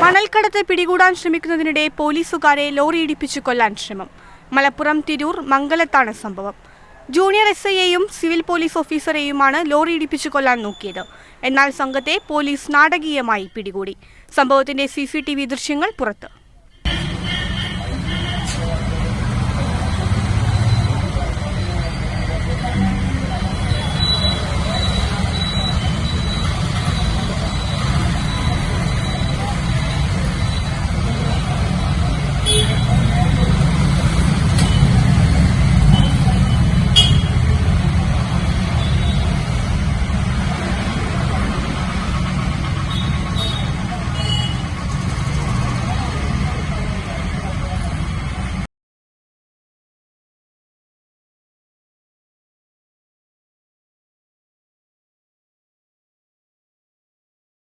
മണൽക്കടത്ത് പിടികൂടാൻ ശ്രമിക്കുന്നതിനിടെ പോലീസുകാരെ ലോറി ഇടിപ്പിച്ചു കൊല്ലാൻ ശ്രമം. മലപ്പുറം തിരൂർ മംഗലത്താണ് സംഭവം. ജൂനിയർ എസ് ഐയെയും സിവിൽ പോലീസ് ഓഫീസറെയുമാണ് ലോറി ഇടിപ്പിച്ചു കൊല്ലാൻ നോക്കിയത്. എന്നാൽ സംഘത്തെ പോലീസ് നാടകീയമായി പിടികൂടി. സംഭവത്തിന്റെ സി ദൃശ്യങ്ങൾ പുറത്ത്.